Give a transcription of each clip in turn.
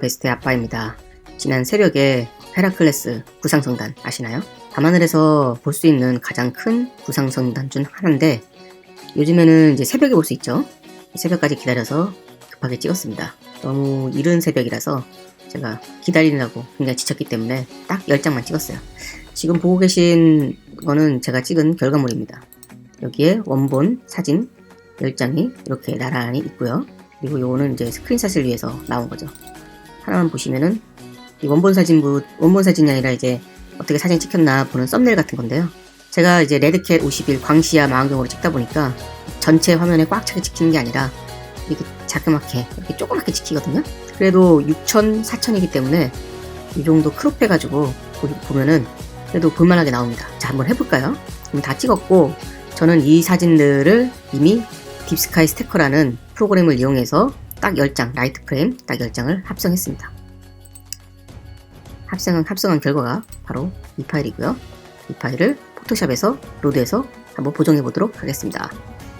베스트의 아빠입니다. 지난 새벽에 헤라클레스 구상성단 아시나요? 밤하늘에서 볼 수 있는 가장 큰 구상성단 중 하나인데 요즘에는 이제 새벽에 볼 수 있죠. 새벽까지 기다려서 급하게 찍었습니다. 너무 이른 새벽이라서 제가 기다리느라고 굉장히 지쳤기 때문에 딱 10장만 찍었어요. 지금 보고 계신 거는 제가 찍은 결과물입니다. 여기에 원본 사진 10장이 이렇게 나란히 있고요. 그리고 요거는 이제 스크린샷을 위해서 나온 거죠. 하나만 보시면은 이 원본 사진부 원본 사진이 아니라 이제 어떻게 사진 찍혔나 보는 썸네일 같은 건데요. 제가 이제 레드캣 51 광시야 망원경으로 찍다 보니까 전체 화면에 꽉 차게 찍히는 게 아니라 이렇게 자그맣게 이렇게 조그맣게 찍히거든요. 그래도 6천, 4천이기 때문에 이 정도 크롭 해가지고 보면은 그래도 볼만하게 나옵니다. 자, 한번 해볼까요? 그럼 다 찍었고 저는 이 사진들을 이미 딥스카이 스테커라는 프로그램을 이용해서 딱 10장, 라이트 프레임 딱 10장을 합성했습니다. 합성한, 합성한 결과가 바로 이 파일이고요. 이 파일을 포토샵에서 로드해서 한번 보정해 보도록 하겠습니다.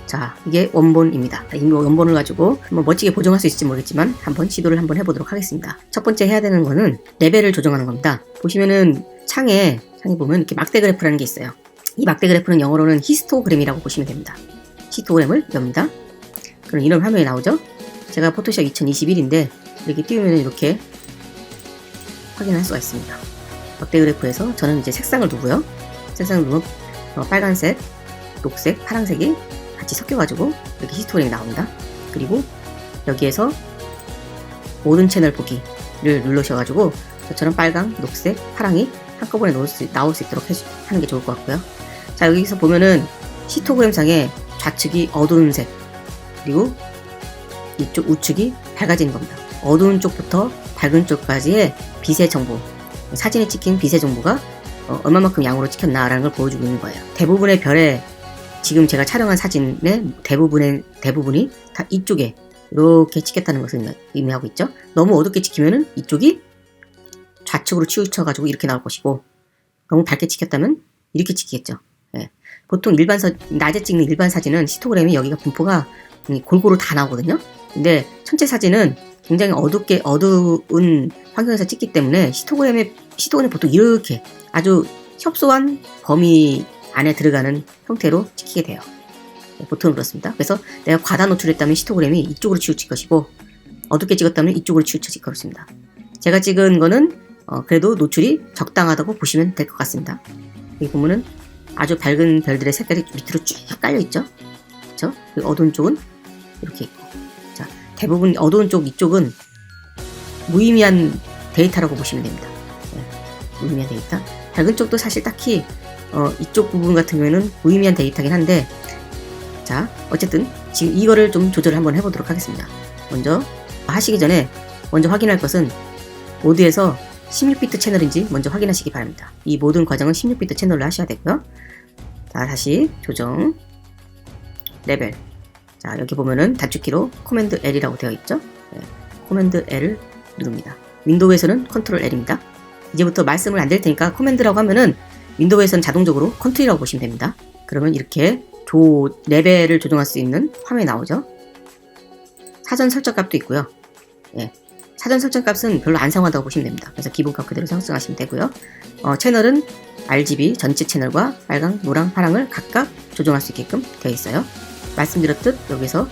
자, 이게 원본입니다. 이 원본을 가지고 한번 멋지게 보정할 수 있을지 모르겠지만 한번 시도를 한번 해보도록 하겠습니다. 첫 번째 해야 되는 거는 레벨을 조정하는 겁니다. 보시면은 창에, 창에 보면 이렇게 막대 그래프라는 게 있어요. 이 막대 그래프는 영어로는 히스토그램이라고 보시면 됩니다. 히스토그램을 엽니다. 그럼 이런 화면이 나오죠? 제가 포토샵 2021인데 이렇게 띄우면 이렇게 확인할 수가 있습니다. 막대 그래프에서 저는 이제 색상을 두고요. 색상을 누르면 어, 빨간색, 녹색, 파란색이 같이 섞여가지고 이렇게 히스토리가 나옵니다. 그리고 여기에서 모든 채널 보기를 누르셔가지고 저처럼 빨강, 녹색, 파랑이 한꺼번에 나올 수, 나올 수 있도록 해주, 하는 게 좋을 것 같고요. 자 여기서 보면은 히스토그램상에 좌측이 어두운 색 그리고 이쪽 우측이 밝아지는 겁니다. 어두운 쪽부터 밝은 쪽까지의 빛의 정보 사진에 찍힌 빛의 정보가 어, 얼마만큼 양으로 찍혔나라는 걸 보여주고 있는 거예요. 대부분의 별에 지금 제가 촬영한 사진의 대부분의 대부분이 다 이쪽에 이렇게 찍혔다는 것을 의미하고 있죠. 너무 어둡게 찍히면은 이쪽이 좌측으로 치우쳐가지고 이렇게 나올 것이고 너무 밝게 찍혔다면 이렇게 찍히겠죠. 예. 보통 일반 사, 낮에 찍는 일반 사진은 히스토그램이 여기가 분포가 골고루 다 나오거든요. 근데 전체 사진은 굉장히 어둡게 어두운 환경에서 찍기 때문에 히스토그램의 히스토그램이 보통 이렇게 아주 협소한 범위 안에 들어가는 형태로 찍히게 돼요. 네, 보통 그렇습니다. 그래서 내가 과다 노출했다면 히스토그램이 이쪽으로 치우칠 것이고 어둡게 찍었다면 이쪽으로 치우쳐질 것입니다. 제가 찍은 거는 어, 그래도 노출이 적당하다고 보시면 될 것 같습니다. 여기 보면은 아주 밝은 별들의 색깔이 밑으로 쭉 깔려 있죠. 그렇죠? 어두운 쪽은 이렇게 있고, 자 대부분 어두운 쪽 이쪽은 무의미한 데이터라고 보시면 됩니다. 네, 무의미한 데이터. 밝은 쪽도 사실 딱히 어, 이쪽 부분 같은 경우에는 무의미한 데이터긴 한데, 자 어쨌든 지금 이거를 좀 조절을 한번 해보도록 하겠습니다. 먼저 하시기 전에 먼저 확인할 것은 모드에서 16비트 채널인지 먼저 확인하시기 바랍니다. 이 모든 과정은 16비트 채널로 하셔야 되고요. 자, 다시 조정, 레벨. 자, 여기 보면은 단축키로 코맨드 L이라고 되어 있죠? 네, 코맨드 L을 누릅니다. 윈도우에서는 컨트롤 L입니다. 이제부터 말씀을 안될 테니까 코맨드라고 하면은 윈도우에서는 자동적으로 컨트롤이라고 보시면 됩니다. 그러면 이렇게 조, 레벨을 조정할 수 있는 화면이 나오죠? 사전 설정 값도 있고요. 예, 사전 설정 값은 별로 안 사용한다고 보시면 됩니다. 그래서 기본 값 그대로 설정하시면 되고요. 어, 채널은 RGB 전체 채널과 빨강, 노랑, 파랑을 각각 조정할 수 있게끔 되어 있어요. 말씀드렸듯 여기서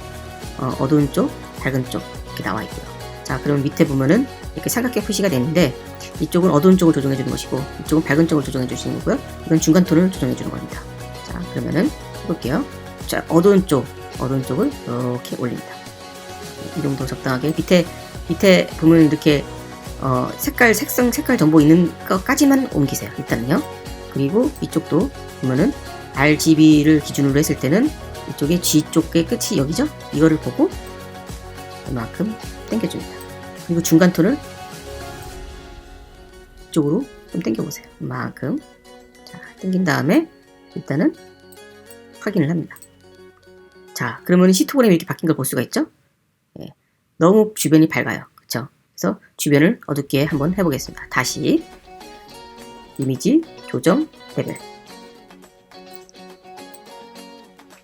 어, 두운 쪽, 밝은 쪽 이렇게 나와 있고요. 자, 그럼 밑에 보면은 이렇게 삼각형 표시가 되는데 이쪽은 어두운 쪽을 조정해 주는 것이고 이쪽은 밝은 쪽을 조정해 주시는 거고요. 이건 중간 톤을 조정해 주는 겁니다. 자, 그러면은 해볼게요. 자, 어두운 쪽, 어두운 쪽을 이렇게 올립니다. 이 정도 적당하게 밑에 밑에 보면 이렇게 어, 색깔, 색상, 색깔 정보 있는 것까지만 옮기세요. 일단은요. 그리고 이쪽도 보면은 RGB를 기준으로 했을 때는 이쪽에 G 쪽의 끝이 여기죠? 이거를 보고 이만큼 당겨줍니다. 그리고 중간 톤을 이쪽으로 좀 당겨보세요. 이만큼. 자, 당긴 다음에 일단은 확인을 합니다. 자, 그러면 히스토그램이 이렇게 바뀐 걸 볼 수가 있죠? 예, 너무 주변이 밝아요. 그쵸? 그래서 주변을 어둡게 한번 해보겠습니다. 다시 이미지 조정 레벨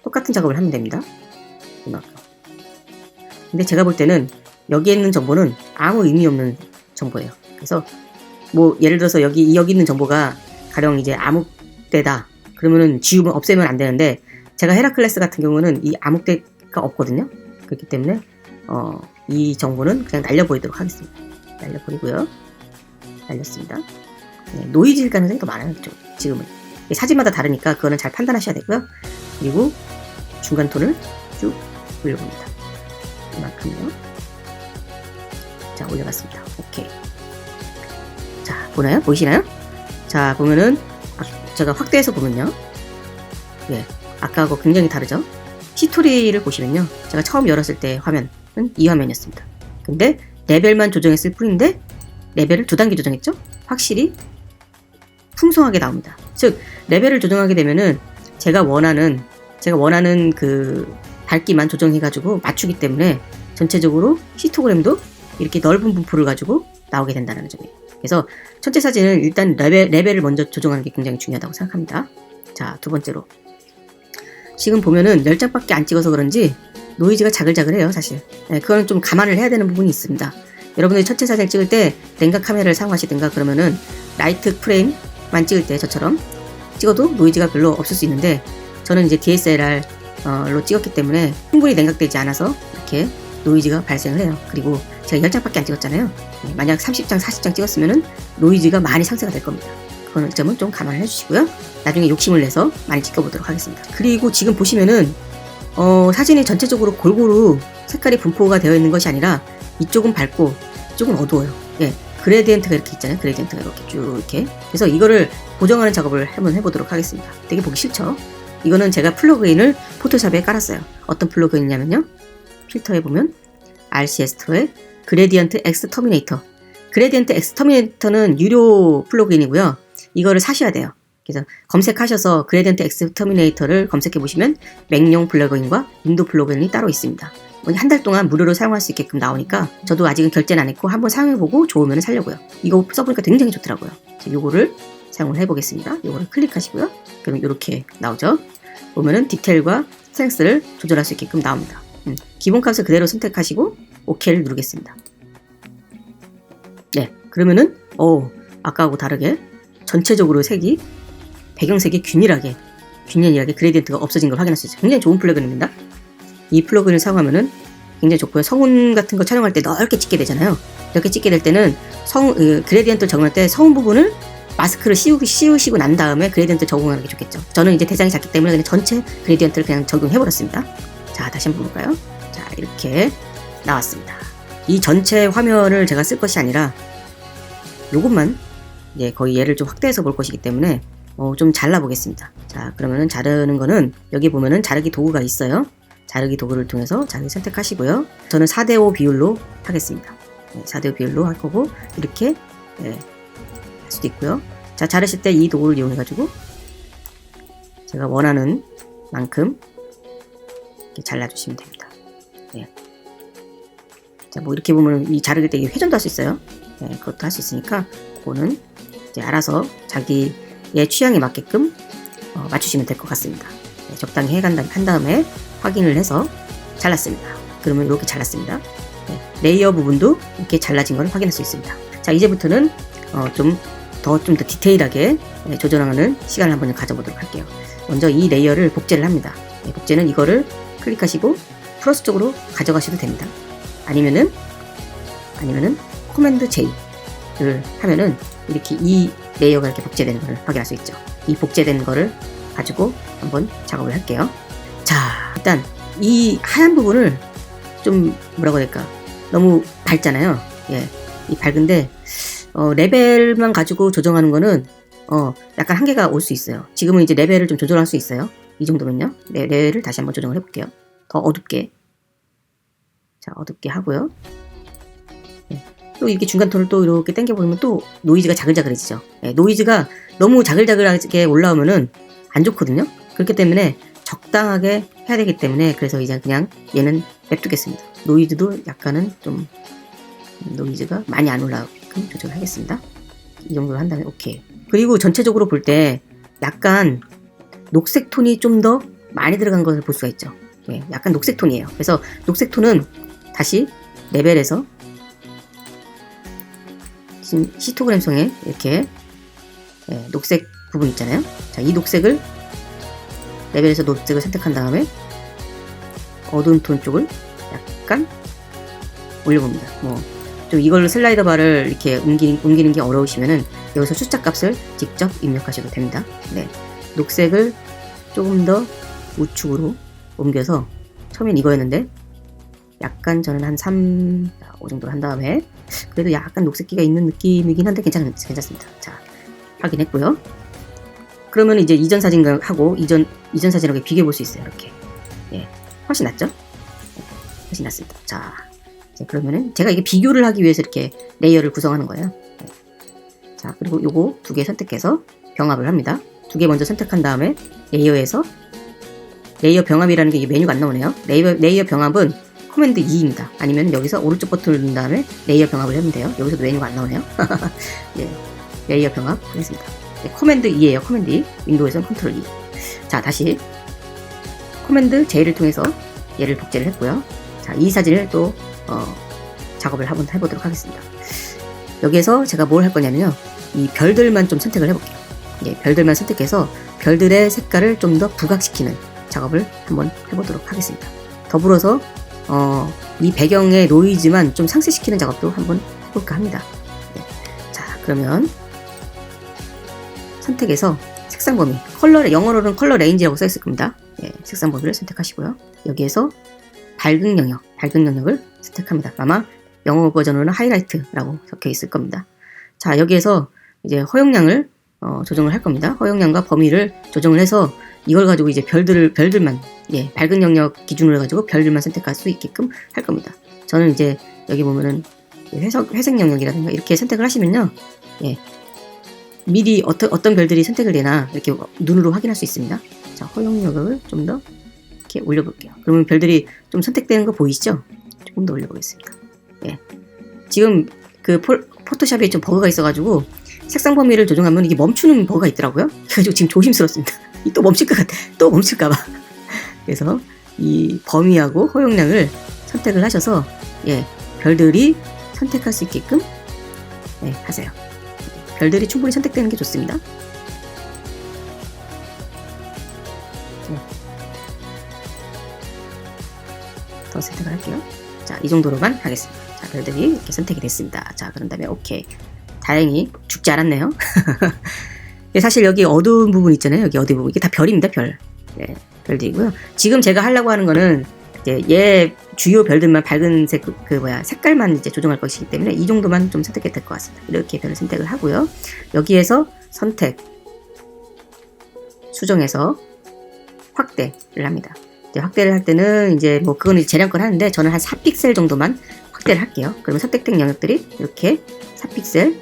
똑같은 작업을 하면 됩니다. 근데 제가 볼 때는 여기에 있는 정보는 아무 의미 없는 정보예요. 그래서 뭐 예를 들어서 여기 여기 있는 정보가 가령 이제 암흑대다 그러면은 지우면 없애면 안 되는데 제가 헤라클레스 같은 경우는 이 암흑대가 없거든요. 그렇기 때문에 어, 이 정보는 그냥 날려버리도록 하겠습니다. 날려버리고요. 날렸습니다. 네, 노이즈일 가능성이 더 많아요. 좀, 지금은. 사진마다 다르니까 그거는 잘 판단하셔야 되고요. 그리고 중간 톤을 쭉 올려봅니다. 이만큼요. 자, 올려봤습니다. 오케이. 자, 보나요? 보이시나요? 자, 보면은, 아, 제가 확대해서 보면요. 예, 아까하고 굉장히 다르죠? 히스토리를 보시면요. 제가 처음 열었을 때 화면은 이 화면이었습니다. 근데 레벨만 조정했을 뿐인데 레벨을 두 단계 조정했죠? 확실히 풍성하게 나옵니다. 즉 레벨을 조정하게 되면은 제가 원하는 제가 원하는 그 밝기만 조정해가지고 맞추기 때문에 전체적으로 히스토그램도 이렇게 넓은 분포를 가지고 나오게 된다는 점이에요. 그래서 첫째 사진은 일단 레벨, 레벨을 먼저 조정하는 게 굉장히 중요하다고 생각합니다. 자, 두 번째로. 지금 보면은 10장밖에 안 찍어서 그런지 노이즈가 자글자글해요, 사실. 네, 그거는 좀 감안을 해야 되는 부분이 있습니다. 여러분들이 첫째 사진을 찍을 때 냉각 카메라를 사용하시든가 그러면은 라이트 프레임만 찍을 때 저처럼 찍어도 노이즈가 별로 없을 수 있는데 저는 이제 DSLR로 찍었기 때문에 충분히 냉각되지 않아서 이렇게 노이즈가 발생을 해요. 그리고 제가 10장밖에 안 찍었잖아요. 네, 만약 30장, 40장 찍었으면은 노이즈가 많이 상쇄가 될 겁니다. 이 점은 좀 감안을 해주시고요. 나중에 욕심을 내서 많이 찍어보도록 하겠습니다. 그리고 지금 보시면은 어, 사진이 전체적으로 골고루 색깔이 분포가 되어 있는 것이 아니라 이쪽은 밝고 이쪽은 어두워요. 예, 그레디엔트가 이렇게 있잖아요. 그레디엔트가 이렇게 쭉 이렇게. 그래서 이거를 보정하는 작업을 한번 해보도록 하겠습니다. 되게 보기 싫죠? 이거는 제가 플러그인을 포토샵에 깔았어요. 어떤 플러그인이냐면요. 필터에 보면 RCS 스토어에 그레디언트 엑스 터미네이터. 그레디언트 엑스 터미네이터는 유료 플러그인이고요. 이거를 사셔야 돼요. 그래서 검색하셔서 그레디언트 엑스 터미네이터를 검색해 보시면 맥용 플러그인과 윈도 플러그인이 따로 있습니다. 한달 동안 무료로 사용할 수 있게끔 나오니까 저도 아직은 결제는 안 했고 한번 사용해보고 좋으면 살려고요. 이거 써보니까 굉장히 좋더라고요. 이거를 사용을 해보겠습니다. 이거를 클릭하시고요. 그럼 이렇게 나오죠. 보면은 디테일과 스트렝스를 조절할 수 있게끔 나옵니다. 음, 기본 값을 그대로 선택하시고 OK를 누르겠습니다. 네, 그러면은 어 아까하고 다르게 전체적으로 색이 배경색이 균일하게 균일하게 그레디언트가 없어진 걸 확인할 수 있어요. 굉장히 좋은 플러그인입니다. 이 플러그인을 사용하면은 굉장히 좋고요. 성운 같은 거 촬영할 때 넓게 찍게 되잖아요. 이렇게 찍게 될 때는 성 그, 그레디언트 적응할 때 성운 부분을 마스크를 씌우고, 씌우시고 난 다음에 그레디언트 적응하는 게 좋겠죠. 저는 이제 대상이 작기 때문에 그냥 전체 그레디언트를 그냥 적용해버렸습니다. 자, 다시 한번 볼까요? 자, 이렇게 나왔습니다. 이 전체 화면을 제가 쓸 것이 아니라 요것만 이제 거의 얘를 좀 확대해서 볼 것이기 때문에 어, 좀 잘라보겠습니다. 자, 그러면은 자르는 거는 여기 보면은 자르기 도구가 있어요. 자르기 도구를 통해서 자르기 선택하시고요. 저는 4대5 비율로 하겠습니다. 네, 4대5 비율로 할 거고 이렇게 네, 할 수도 있고요. 자, 자르실 때 이 도구를 이용해가지고 제가 원하는 만큼 잘라주시면 됩니다. 네. 자, 뭐 이렇게 보면 이 자르기 때 회전도 할 수 있어요. 네, 그것도 할 수 있으니까 그거는 이제 알아서 자기의 취향에 맞게끔 어, 맞추시면 될 것 같습니다. 네, 적당히 해간 다음, 한 다음에 확인을 해서 잘랐습니다. 그러면 이렇게 잘랐습니다. 네, 레이어 부분도 이렇게 잘라진 걸 확인할 수 있습니다. 자, 이제부터는 어, 좀 더 좀 더 디테일하게 네, 조절하는 시간을 한번 가져보도록 할게요. 먼저 이 레이어를 복제를 합니다. 네, 복제는 이거를 클릭하시고 플러스 쪽으로 가져가셔도 됩니다. 아니면은 아니면은 코맨드 J를 하면은 이렇게 이 레이어가 이렇게 복제되는 걸 확인할 수 있죠. 이 복제된 거를 가지고 한번 작업을 할게요. 자, 일단 이 하얀 부분을 좀 뭐라고 해야 될까? 너무 밝잖아요. 예. 이 밝은데 어, 레벨만 가지고 조정하는 거는 어, 약간 한계가 올 수 있어요. 지금은 이제 레벨을 좀 조절할 수 있어요. 이 정도면요. 네, 레벨을 다시 한번 조정을 해볼게요. 더 어둡게. 자, 어둡게 하고요. 네. 또 이렇게 중간 톤을 또 이렇게 당겨보면 또 노이즈가 자글자글해지죠. 네, 노이즈가 너무 자글자글하게 올라오면은 안 좋거든요. 그렇기 때문에 적당하게 해야 되기 때문에 그래서 이제 그냥 얘는 냅두겠습니다. 노이즈도 약간은 좀 노이즈가 많이 안 올라오 게끔 조절하겠습니다. 이 정도로 한다면 오케이. 그리고 전체적으로 볼 때 약간 녹색 톤이 좀 더 많이 들어간 것을 볼 수가 있죠. 예, 약간 녹색 톤이에요. 그래서 녹색 톤은 다시 레벨에서 지금 히스토그램 성에 이렇게 예, 녹색 부분 있잖아요. 자, 이 녹색을 레벨에서 녹색을 선택한 다음에 어두운 톤 쪽을 약간 올려봅니다. 뭐, 좀 이걸로 슬라이더 바를 이렇게 옮기, 옮기는 게 어려우시면은 여기서 숫자 값을 직접 입력하셔도 됩니다. 네. 녹색을 조금 더 우측으로 옮겨서 처음엔 이거였는데 약간 저는 한 3, 5 정도 한 다음에 그래도 약간 녹색기가 있는 느낌이긴 한데 괜찮, 괜찮습니다. 자, 확인했고요. 그러면 이제 이전 사진하고 이전, 이전 사진하고 비교해 볼 수 있어요. 이렇게. 예. 훨씬 낫죠? 네, 훨씬 낫습니다. 자, 그러면은 제가 이게 비교를 하기 위해서 이렇게 레이어를 구성하는 거예요. 네. 자, 그리고 요거 두 개 선택해서 병합을 합니다. 두 개 먼저 선택한 다음에 레이어에서 레이어 병합이라는 게이 메뉴가 안 나오네요. 레이어, 레이어 병합은 코맨드 2입니다. 아니면 여기서 오른쪽 버튼을 누른 다음에 레이어 병합을 하면 돼요. 여기서도 메뉴가 안 나오네요. 예, 레이어 병합 하겠습니다. 네, 커맨드 2예요. 커맨드 2. 윈도우에서는 컨트롤 2. 자, 다시 커맨드 J를 통해서 얘를 복제를 했고요. 자, 이 사진을 또 어, 작업을 한번 해보도록 하겠습니다. 여기에서 제가 뭘 할 거냐면요. 이 별들만 좀 선택을 해볼게요. 예, 별들만 선택해서 별들의 색깔을 좀 더 부각시키는 작업을 한번 해보도록 하겠습니다. 더불어서 어, 이 배경의 노이즈만 좀 상쇄시키는 작업도 한번 해볼까 합니다. 네. 자, 그러면 선택해서 색상 범위, 컬러, 영어로는 컬러 레인지라고 써 있을 겁니다. 예, 색상 범위를 선택하시고요. 여기에서 밝은 영역, 밝은 영역을 선택합니다. 아마 영어 버전으로는 하이라이트라고 적혀 있을 겁니다. 자, 여기에서 이제 허용량을 어, 조정을 할 겁니다. 허용량과 범위를 조정을 해서 이걸 가지고 이제 별들을 별들만 예, 밝은 영역 기준으로 해가지고 별들만 선택할 수 있게끔 할 겁니다. 저는 이제 여기 보면은 회색, 회색 영역이라든가 이렇게 선택을 하시면요, 예, 미리 어떤 어떤 별들이 선택을 되나 이렇게 눈으로 확인할 수 있습니다. 자, 허용 영역을 좀 더 이렇게 올려볼게요. 그러면 별들이 좀 선택되는 거 보이시죠? 조금 더 올려보겠습니다. 예, 지금 그 포, 포토샵에 좀 버그가 있어가지고 색상 범위를 조정하면 이게 멈추는 버그가 있더라고요. 그래가지고 지금 조심스럽습니다. 또 멈출 것 같아. 또 멈출까봐. 그래서 이 범위하고 허용량을 선택을 하셔서 예 별들이 선택할 수 있게끔 예, 하세요. 별들이 충분히 선택되는 게 좋습니다. 네. 더 선택을 할게요. 자, 이 정도로만 하겠습니다. 자, 별들이 이렇게 선택이 됐습니다. 자, 그런 다음에 오케이. 다행히 죽지 않았네요. 네, 사실 여기 어두운 부분 있잖아요. 여기 어두운 부분. 이게 다 별입니다, 별. 네, 별들이고요. 지금 제가 하려고 하는 거는 이제 얘 주요 별들만 밝은 색, 그, 그 뭐야, 색깔만 이제 조정할 것이기 때문에 이 정도만 좀 선택해도 될것 같습니다. 이렇게 별을 선택을 하고요. 여기에서 선택, 수정해서 확대를 합니다. 확대를 할 때는 이제 뭐 그거는 재량권 하는데 저는 한 4픽셀 정도만 확대를 할게요. 그러면 선택된 영역들이 이렇게 4픽셀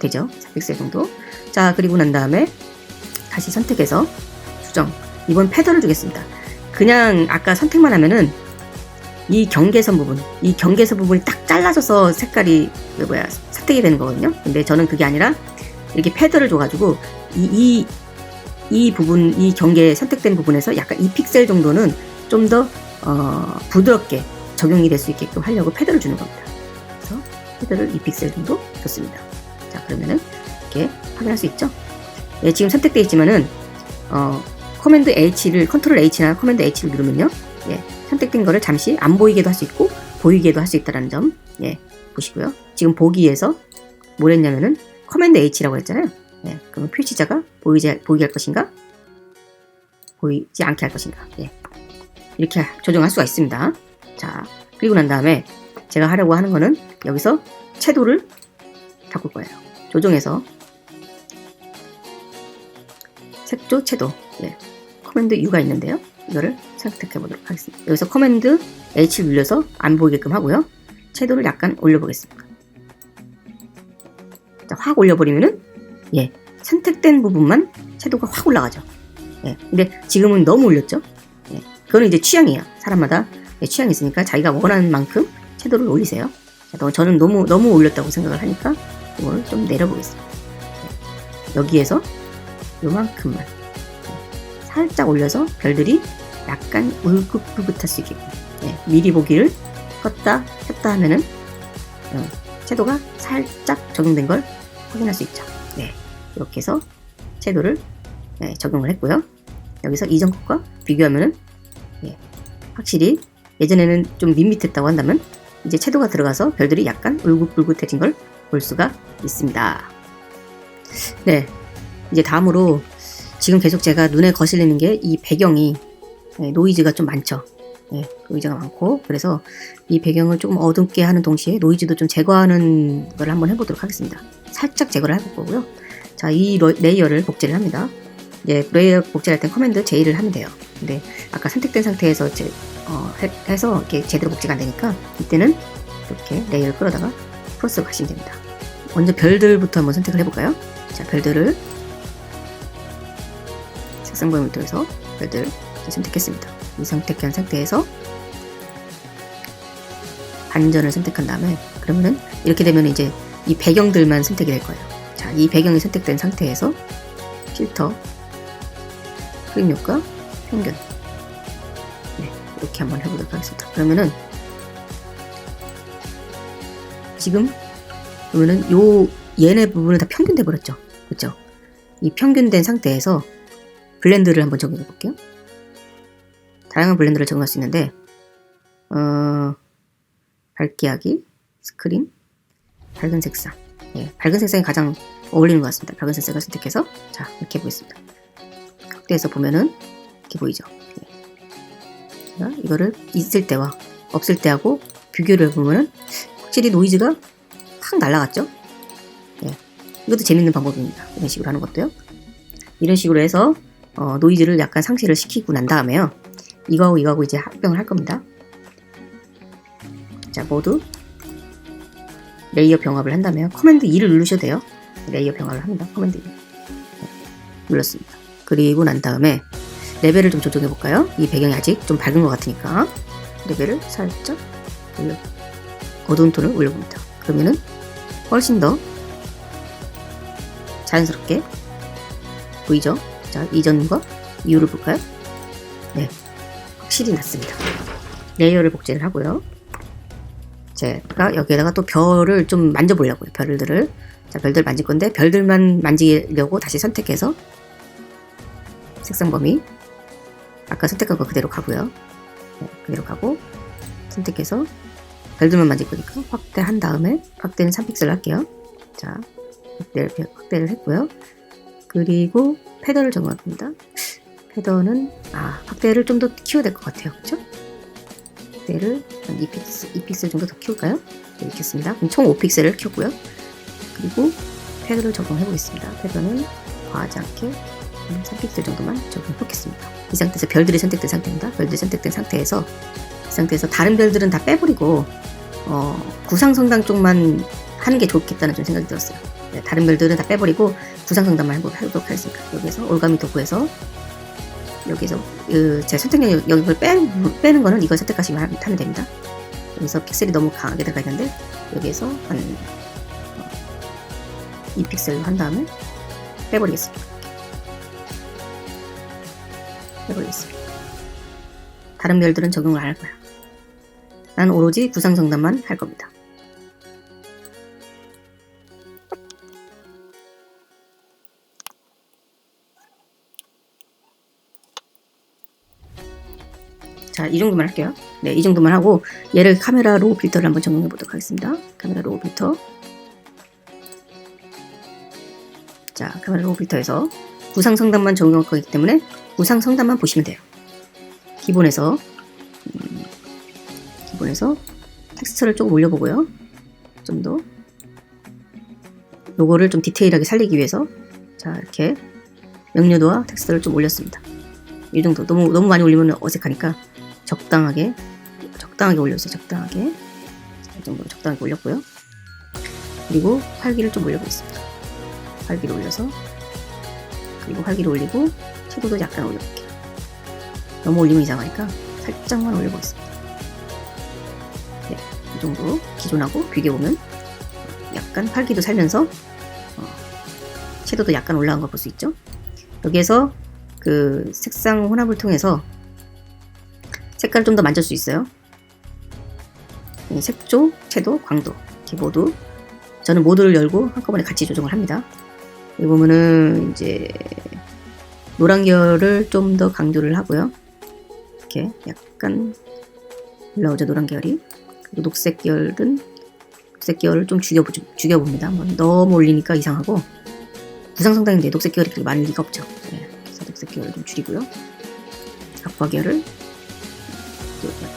되죠. 4픽셀 정도. 자, 그리고 난 다음에 다시 선택해서 수정. 이번 패더를 주겠습니다. 그냥 아까 선택만 하면은 이 경계선 부분, 이 경계선 부분이 딱 잘라져서 색깔이 그 뭐야 선택이 되는 거거든요. 근데 저는 그게 아니라 이렇게 패드를 줘가지고 이, 이, 이 부분, 이 경계 선택된 부분에서 약간 2픽셀 정도는 좀더 어, 부드럽게 적용이 될 수 있게끔 하려고 패드를 주는 겁니다. 그래서 패드를 2픽셀 정도 줬습니다. 자 그러면은 이렇게 확인할 수 있죠? 예, 지금 선택되어 있지만은 어, 커맨드 H를 컨트롤 H나 커맨드 H를 누르면요, 예, 선택된 거를 잠시 안 보이게도 할 수 있고 보이게도 할 수 있다는 점, 예, 보시고요. 지금 보기에서 뭘 했냐면은 커맨드 H라고 했잖아요. 예, 그러면 표시자가 보이지 보이게 할 것인가, 보이지 않게 할 것인가, 예, 이렇게 조정할 수가 있습니다. 자, 그리고 난 다음에 제가 하려고 하는 거는 여기서 채도를 바꿀 거예요. 조정해서 색조 채도 예. 커맨드 U가 있는데요. 이거를 선택해 보도록 하겠습니다. 여기서 커맨드 H를 눌러서 안 보이게끔 하고요. 채도를 약간 올려보겠습니다. 자, 확 올려버리면은 예 선택된 부분만 채도가 확 올라가죠. 예, 근데 지금은 너무 올렸죠. 예, 그거는 이제 취향이에요. 사람마다 예, 취향이 있으니까 자기가 원하는 만큼 채도를 올리세요. 자, 저는 너무 너무 올렸다고 생각을 하니까 이걸 좀 내려보겠습니다. 예, 여기에서 요만큼만 예, 살짝 올려서 별들이 약간 울긋불긋할 수 있게끔 예, 미리 보기를 껐다 켰다 하면은 어, 채도가 살짝 적용된 걸 확인할 수 있죠. 네, 이렇게 해서 채도를 네, 적용을 했고요. 여기서 이전 것과 비교하면은 예, 확실히 예전에는 좀 밋밋했다고 한다면 이제 채도가 들어가서 별들이 약간 울긋불긋해진 걸 볼 수가 있습니다. 네, 이제 다음으로 지금 계속 제가 눈에 거슬리는 게 이 배경이 네, 노이즈가 좀 많죠. 네, 노이즈가 많고 그래서 이 배경을 조금 어둡게 하는 동시에 노이즈도 좀 제거하는 걸 한번 해보도록 하겠습니다. 살짝 제거를 해볼 거고요. 자, 이 레이어를 복제를 합니다. 이제 레이어 복제할 땐 커맨드 J를 하면 돼요. 근데 아까 선택된 상태에서 제, 어, 해, 서 이렇게 제대로 복제가 안 되니까 이때는 이렇게 레이어를 끌어다가 플러스 가시면 됩니다. 먼저 별들부터 한번 선택을 해볼까요? 자, 별들을 색상 범위를 통해서 별들 선택했습니다. 이 선택한 상태에서 반전을 선택한 다음에 그러면은 이렇게 되면 이제 이 배경들만 선택이 될 거예요. 자, 이 배경이 선택된 상태에서 필터, 효과, 평균 네, 이렇게 한번 해보도록 하겠습니다. 그러면은 지금 그러면은 요 얘네 부분은 다 평균돼 버렸죠. 그렇죠? 이 평균된 상태에서 블렌드를 한번 적용해 볼게요. 다양한 블렌드를 적용할 수 있는데 어, 밝기 하기, 스크린, 밝은 색상. 예, 밝은 색상이 가장 어울리는 것 같습니다. 밝은 색상을 선택해서 자 이렇게 보겠습니다. 확대해서 보면은 이렇게 보이죠. 예. 이거를 있을 때와 없을 때하고 비교를 해보면은 확실히 노이즈가 확 날라갔죠. 예. 이것도 재밌는 방법입니다. 이런 식으로 하는 것도요. 이런 식으로 해서 어, 노이즈를 약간 상쇄를 시키고 난 다음에요. 이거하고 이거하고 이제 합병을 할 겁니다. 자, 모두 레이어 병합을 한다면 커맨드 2를 누르셔도 돼요. 레이어 병합을 합니다. 커맨드 2. 네, 눌렀습니다. 그리고 난 다음에 레벨을 좀 조정해 볼까요? 이 배경이 아직 좀 밝은 것 같으니까 레벨을 살짝 올려 어두운 톤을 올려봅니다. 그러면은 훨씬 더 자연스럽게 보이죠? 자, 이전과 이유를 볼까요? 네, 확실히 낫습니다. 레이어를 복제를 하고요. 제가 여기에다가 또 별을 좀 만져보려고요. 별들을. 자, 별들 만질 건데 별들만 만지려고 다시 선택해서 색상 범위 아까 선택한 거 그대로 가고요. 네, 그대로 가고 선택해서 별들만 만질 거니까 확대한 다음에 확대는 3픽셀 할게요. 자, 확대를, 확대를 했고요. 그리고 패더를 겁니다. 패더는 아 확대를 좀 더 키워야 될 것 같아요. 그렇죠? 확대를 한 2픽셀, 2픽셀 정도 더 키울까요? 네, 이렇게 했습니다. 그럼 총 5픽셀을 키웠고요. 그리고 패드를 적용해 보겠습니다. 패드는 과하지 않게 3픽셀 정도만 적용해 보겠습니다. 이 상태에서 별들이 선택된 상태입니다. 별들이 선택된 상태에서 이 상태에서 다른 별들은 다 빼버리고 어, 구상성당 쪽만 하는 게 좋겠다는 좀 생각이 들었어요. 네, 다른 별들은 다 빼버리고 구상성당만 해보도록 하겠습니다. 여기서 올가미 도구에서 여기서 그 제 선택력 여기를 빼, 빼는 거는 이걸 선택하시면 하면 됩니다. 여기서 픽셀이 너무 강하게 들어가 있는데 여기에서 한 2픽셀로 한 다음에 빼버리겠습니다. 빼버리겠습니다. 다른 별들은 적용을 안 할 거야. 나는 오로지 구상성단만 할 겁니다. 자, 이 정도만 할게요. 네, 이 정도만 하고 얘를 카메라 로우 필터를 한번 적용해 보도록 하겠습니다. 카메라 로우 필터. 자, 카메라 로우 필터에서 구상 성단만 적용할 거기 때문에 구상 성단만 보시면 돼요. 기본에서 음, 기본에서 텍스처를 조금 올려보고요. 좀 더 요거를 좀 디테일하게 살리기 위해서 자 이렇게 명료도와 텍스처를 좀 올렸습니다. 이 정도 너무 너무 많이 올리면 어색하니까 적당하게 적당하게 올렸어요. 적당하게 이 정도 적당하게 올렸고요. 그리고 활기를 좀 올려보겠습니다. 활기를 올려서 그리고 활기를 올리고 채도도 약간 올려볼게요. 너무 올리면 이상하니까 살짝만 올려보겠습니다. 네, 이 정도 기존하고 비교해보면 약간 활기도 살면서 어, 채도도 약간 올라간 걸볼 수 있죠. 여기에서 그 색상 혼합을 통해서 색깔 좀 더 만질 수 있어요. 색조, 채도, 광도 이렇게 모두 저는 모두를 열고 한꺼번에 같이 조정을 합니다. 여기 보면은 이제 노란 계열을 좀 더 강조를 하고요. 이렇게 약간 올라오죠 노란 계열이. 그리고 녹색 계열은 녹색 계열을 좀 죽여 죽여봅니다. 한번 너무 올리니까 이상하고 구상성당인데 녹색 계열이 그렇게 많을 리가 없죠. 네, 그래서 녹색 계열을 좀 줄이고요. aqua 계열을 또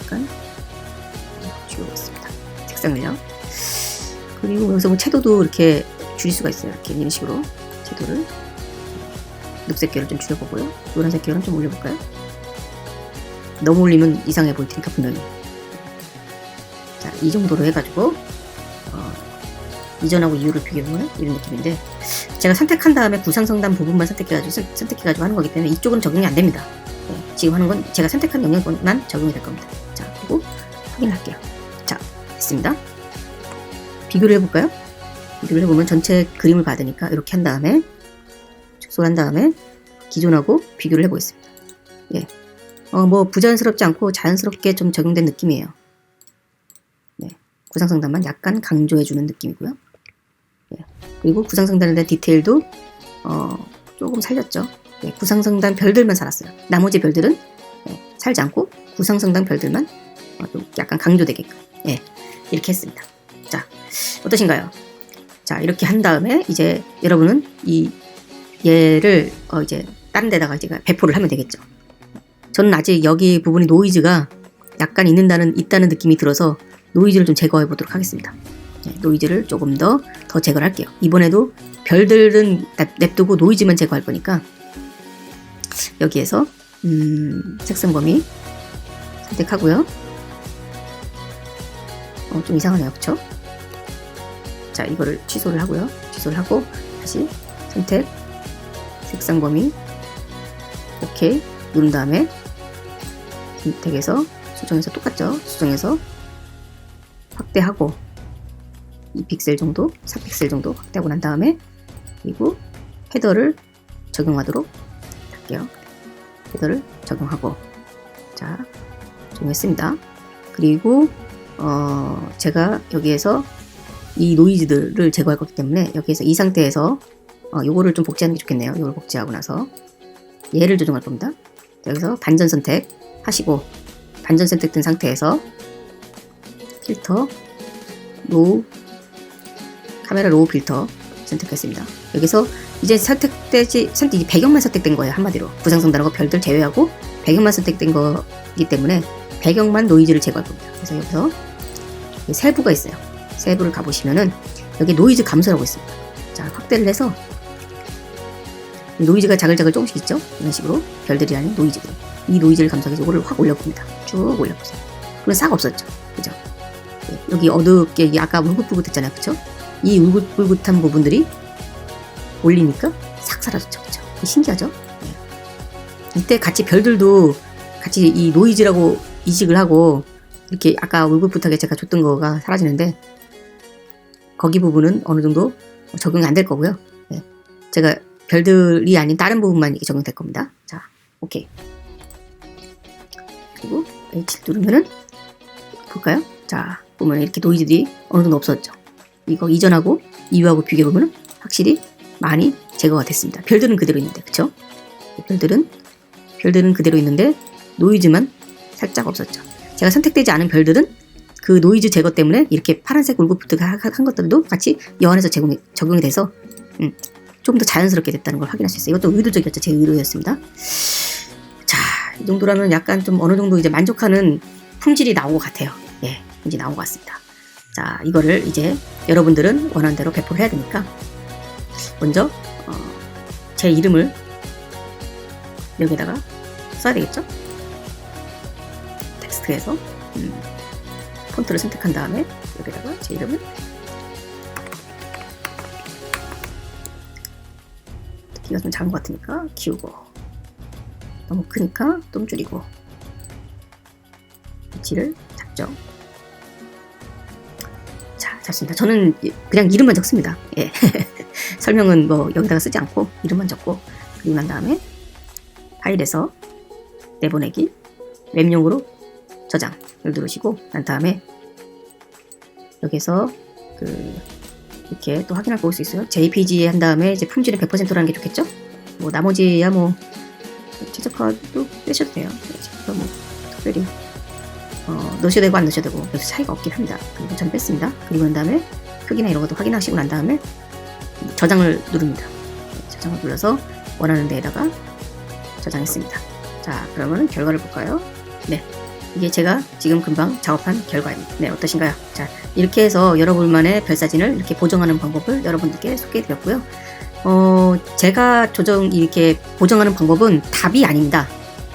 약간 줄여보겠습니다. 색상을요. 그리고 여기서 뭐 채도도 이렇게 줄일 수가 있어요. 이렇게 이런 식으로 채도를 녹색 계열을 좀 줄여보고요. 노란색 계열은 좀 올려볼까요? 너무 올리면 이상해 보일 테니까 분명히. 자, 이 정도로 해가지고 어, 이전하고 이후를 비교해보면 이런 느낌인데 제가 선택한 다음에 구상성단 부분만 선택해가지고 선- 선택해가지고 하는 거기 때문에 이쪽은 적용이 안 됩니다. 네, 지금 하는 건 제가 선택한 영역만 적용이 될 겁니다. 확인할게요. 자, 됐습니다. 비교를 해볼까요? 비교를 해보면 전체 그림을 받으니까 이렇게 한 다음에 축소한 다음에 기존하고 비교를 해보겠습니다. 예. 어, 뭐 부자연스럽지 않고 자연스럽게 좀 적용된 느낌이에요. 네. 구상성단만 약간 강조해주는 느낌이고요. 예. 그리고 구상성단에 대한 디테일도 어, 조금 살렸죠. 예, 구상성단 별들만 살았어요. 나머지 별들은 예, 살지 않고 구상성단 별들만 어, 좀 약간 강조되게끔 예, 이렇게 했습니다. 자, 어떠신가요? 자, 이렇게 한 다음에 이제 여러분은 이 얘를 어, 이제 다른 데다가 이제 배포를 하면 되겠죠. 저는 아직 여기 부분이 노이즈가 약간 있는다는 있다는 느낌이 들어서 노이즈를 좀 제거해 보도록 하겠습니다. 네, 노이즈를 조금 더 더 제거를 할게요. 이번에도 별들은 냅- 냅두고 노이즈만 제거할 거니까 여기에서 음, 색상 범위 선택하고요. 어, 좀 이상하네요, 그쵸? 자, 이거를 취소를 하고요. 취소를 하고 다시 선택, 색상 범위, 오케이 누른 다음에 선택해서 수정해서 똑같죠? 수정해서 확대하고 2픽셀 정도, 4픽셀 정도 확대하고 난 다음에 그리고 헤더를 적용하도록 할게요. 헤더를 적용하고 자 적용했습니다. 그리고 어, 제가 여기에서 이 노이즈들을 제거할 거기 때문에 여기에서 이 상태에서 어, 요거를 좀 복제하는 게 좋겠네요. 요걸 복제하고 나서 얘를 조정할 겁니다. 여기서 반전 선택 하시고 반전 선택된 상태에서 필터 로우 카메라 로우 필터 선택했습니다. 여기서 이제 선택되지 선택 이 배경만 선택된 거예요 한마디로 구상성단하고 별들 제외하고 배경만 선택된 거기 때문에 배경만 노이즈를 제거할 겁니다. 그래서 여기서 이 세부가 있어요. 세부를 가보시면은 여기 노이즈 감소라고 있습니다. 자 확대를 해서 이 노이즈가 자글자글 조금씩 있죠? 이런 식으로 별들이 아닌 노이즈들. 이 노이즈를 감소해서 이거를 확 올려봅니다. 쭉 올려보세요. 그러면 싹 없었죠? 그죠? 예, 여기 어둡게 아까 울긋불긋 했잖아요. 그쵸? 이 울긋불긋한 부분들이 올리니까 싹 사라졌죠. 그쵸? 신기하죠? 예. 이때 같이 별들도 같이 이 노이즈라고 이식을 하고 이렇게 아까 울긋불긋하게 제가 줬던 거가 사라지는데 거기 부분은 어느 정도 적용이 안 될 거고요. 예. 제가 별들이 아닌 다른 부분만 적용될 겁니다. 자, 오케이. 그리고 H 누르면은 볼까요? 자, 보면 이렇게 노이즈들이 어느 정도 없어졌죠. 이거 이전하고 이후하고 비교해 보면 확실히 많이 제거가 됐습니다. 별들은 그대로 있는데, 그쵸? 별들은 별들은 그대로 있는데 노이즈만 살짝 없었죠. 제가 선택되지 않은 별들은 그 노이즈 제거 때문에 이렇게 파란색 울긋불긋 한 것들도 같이 여 안에서 제공이, 적용이 돼서 음, 좀더 자연스럽게 됐다는 걸 확인할 수 있어요. 이것도 의도적이었죠. 제 의도였습니다. 자, 이 정도라면 약간 좀 어느 정도 이제 만족하는 품질이 나온 것 같아요. 예, 이제 나온 것 같습니다. 자, 이거를 이제 여러분들은 원하는 대로 배포를 해야 되니까 먼저 어, 제 이름을 여기다가 써야 되겠죠? 텍스트에서 음, 폰트를 선택한 다음에 여기다가 제 이름을 키가 좀 작은 것 같으니까 키우고 너무 크니까 좀 줄이고 위치를 잡죠. 자, 잡습니다. 저는 그냥 이름만 적습니다. 예. 설명은 뭐 여기다가 쓰지 않고 이름만 적고 그리고 난 다음에 파일에서 내보내기 웹용으로 저장을 누르시고 난 다음에 여기서 그 이렇게 또 확인할 거볼수 있어요. JPG 한 다음에 이제 품질은 100%라는 게 좋겠죠? 뭐 나머지야 뭐 최저가도 빼셔도 돼요. 그래서 뭐 특별히 어, 넣으셔도 되고 안 넣으셔도 되고 그래서 차이가 없긴 합니다. 그리고 전 뺐습니다. 그리고 난 다음에 크기나 이런 것도 확인하시고 난 다음에 저장을 누릅니다. 네, 저장을 눌러서 원하는 데에다가 저장했습니다. 자, 그러면 결과를 볼까요? 네. 이게 제가 지금 금방 작업한 결과입니다. 네, 어떠신가요? 자, 이렇게 해서 여러분만의 별사진을 이렇게 보정하는 방법을 여러분들께 소개해드렸고요. 어, 제가 조정, 이렇게 보정하는 방법은 답이 아닙니다.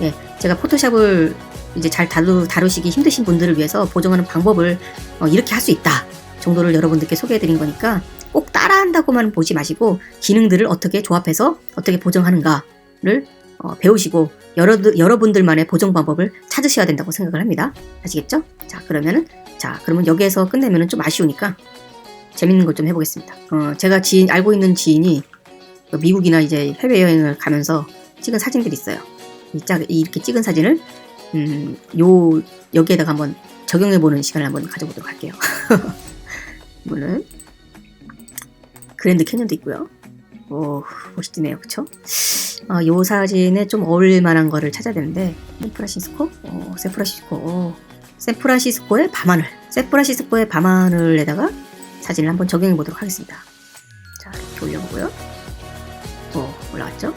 예, 제가 포토샵을 이제 잘 다루, 다루시기 힘드신 분들을 위해서 보정하는 방법을 어, 이렇게 할 수 있다 정도를 여러분들께 소개해드린 거니까 꼭 따라한다고만 보지 마시고 기능들을 어떻게 조합해서 어떻게 보정하는가를 어, 배우시고 여러, 여러분들만의 보정 방법을 찾으셔야 된다고 생각을 합니다. 아시겠죠? 자 그러면은 자 그러면 여기에서 끝내면은 좀 아쉬우니까 재밌는 걸좀 해보겠습니다. 어, 제가 지인 알고 있는 지인이 그 미국이나 이제 해외 여행을 가면서 찍은 사진들이 있어요. 이 짝- 이렇게 찍은 사진을 음, 요 여기에다가 한번 적용해 보는 시간을 한번 가져보도록 할게요. 이거는 그랜드 캐년도 있고요. 오 멋지네요, 그쵸? 아, 요 사진에 좀 어울릴 만한 거를 찾아야 되는데 샌프란시스코, 어, 샌프란시스코, 어, 샌프란시스코의 밤하늘, 샌프란시스코의 밤하늘에다가 사진을 한번 적용해 보도록 하겠습니다. 자 이렇게 올려보고요. 어 올라갔죠?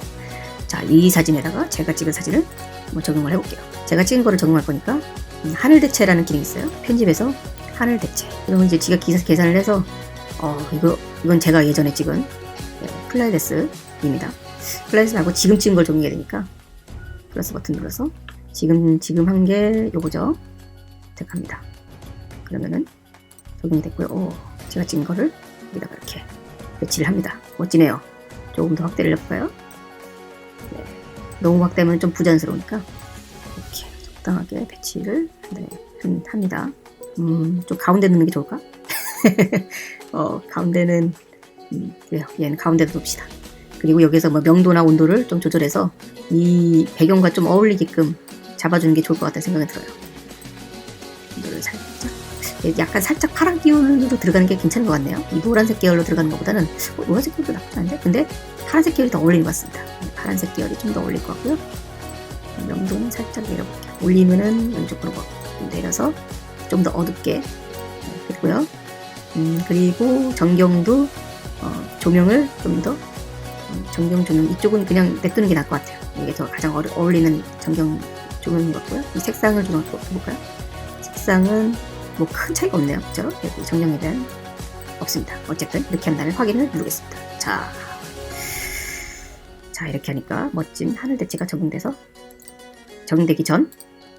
자 이 사진에다가 제가 찍은 사진을 한번 적용을 해볼게요. 제가 찍은 거를 적용할 거니까 음, 하늘 대체라는 기능이 있어요. 편집에서 하늘 대체. 그러면 이제 지가 기사 계산을 해서 어 이거 이건 제가 예전에 찍은 네, 플라이데스입니다. 플라이데스 말고 지금 찍은 걸 적용해야 되니까 플러스 버튼 눌러서 지금 지금 한 게 요거죠. 택합니다. 그러면은 적용이 됐고요. 오, 제가 찍은 거를 여기다가 이렇게 배치를 합니다. 멋지네요. 조금 더 확대를 해볼까요? 네, 너무 확대하면 좀 부자연스러우니까 이렇게 적당하게 배치를 네, 한- 합니다. 음, 좀 가운데 넣는 게 좋을까? 어, 가운데는 음, 그래요. 얘는 가운데도 둡시다. 그리고 여기서 뭐 명도나 온도를 좀 조절해서 이 배경과 좀 어울리게끔 잡아주는 게 좋을 것 같다는 생각이 들어요. 온도를 살짝 약간 살짝 파란 계열로 들어가는 게 괜찮은 것 같네요. 이 노란색 계열로 들어가는 것보다는 어, 노란색 계열도 나쁘지 않은데 근데 파란색 계열이 더 어울리는 것 같습니다. 네, 파란색 계열이 좀 더 어울릴 것 같고요. 명도는 살짝 내려볼게요. 올리면은 왼쪽으로 뭐 내려서 좀 더 어둡게 네, 했고요. 음, 그리고 전경도 어, 조명을 좀 더 전경 조명 이쪽은 그냥 냅두는 게 나을 것 같아요. 이게 더 가장 어울- 어울리는 전경 조명인 것 같고요. 이 색상을 좀 해볼까요? 색상은 뭐 큰 차이가 없네요. 그죠? 여기 정령에 대한 없습니다. 어쨌든 이렇게 한 다음에 확인을 누르겠습니다. 자, 자 이렇게 하니까 멋진 하늘 대체가 적용돼서 적용되기 전,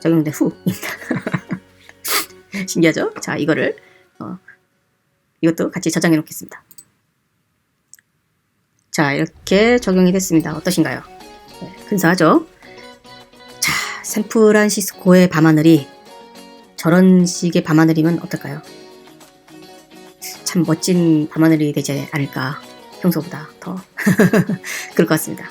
적용된 후입니다. 신기하죠? 자 이거를 어, 이것도 같이 저장해 놓겠습니다. 자 이렇게 적용이 됐습니다. 어떠신가요? 네, 근사하죠? 자 샌프란시스코의 밤하늘이 저런 식의 밤하늘이면 어떨까요? 참 멋진 밤하늘이 되지 않을까 평소보다 더 그럴 것 같습니다.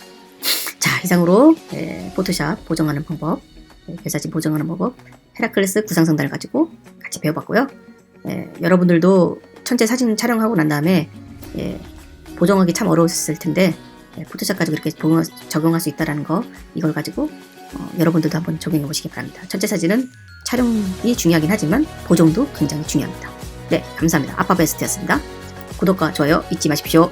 자 이상으로 예, 포토샵 보정하는 방법, 예, 별사진 보정하는 방법, 헤라클레스 구상성단을 가지고 같이 배워봤고요. 예, 여러분들도 천체 사진 촬영하고 난 다음에 예, 보정하기 참 어려웠을 텐데 예, 포토샵 가지고 이렇게 보정- 적용할 수 있다는 거 이걸 가지고 어, 여러분들도 한번 적용해 보시기 바랍니다. 천체 사진은 촬영이 중요하긴 하지만 보정도 굉장히 중요합니다. 네, 감사합니다. 아빠 베스트였습니다. 구독과 좋아요 잊지 마십시오.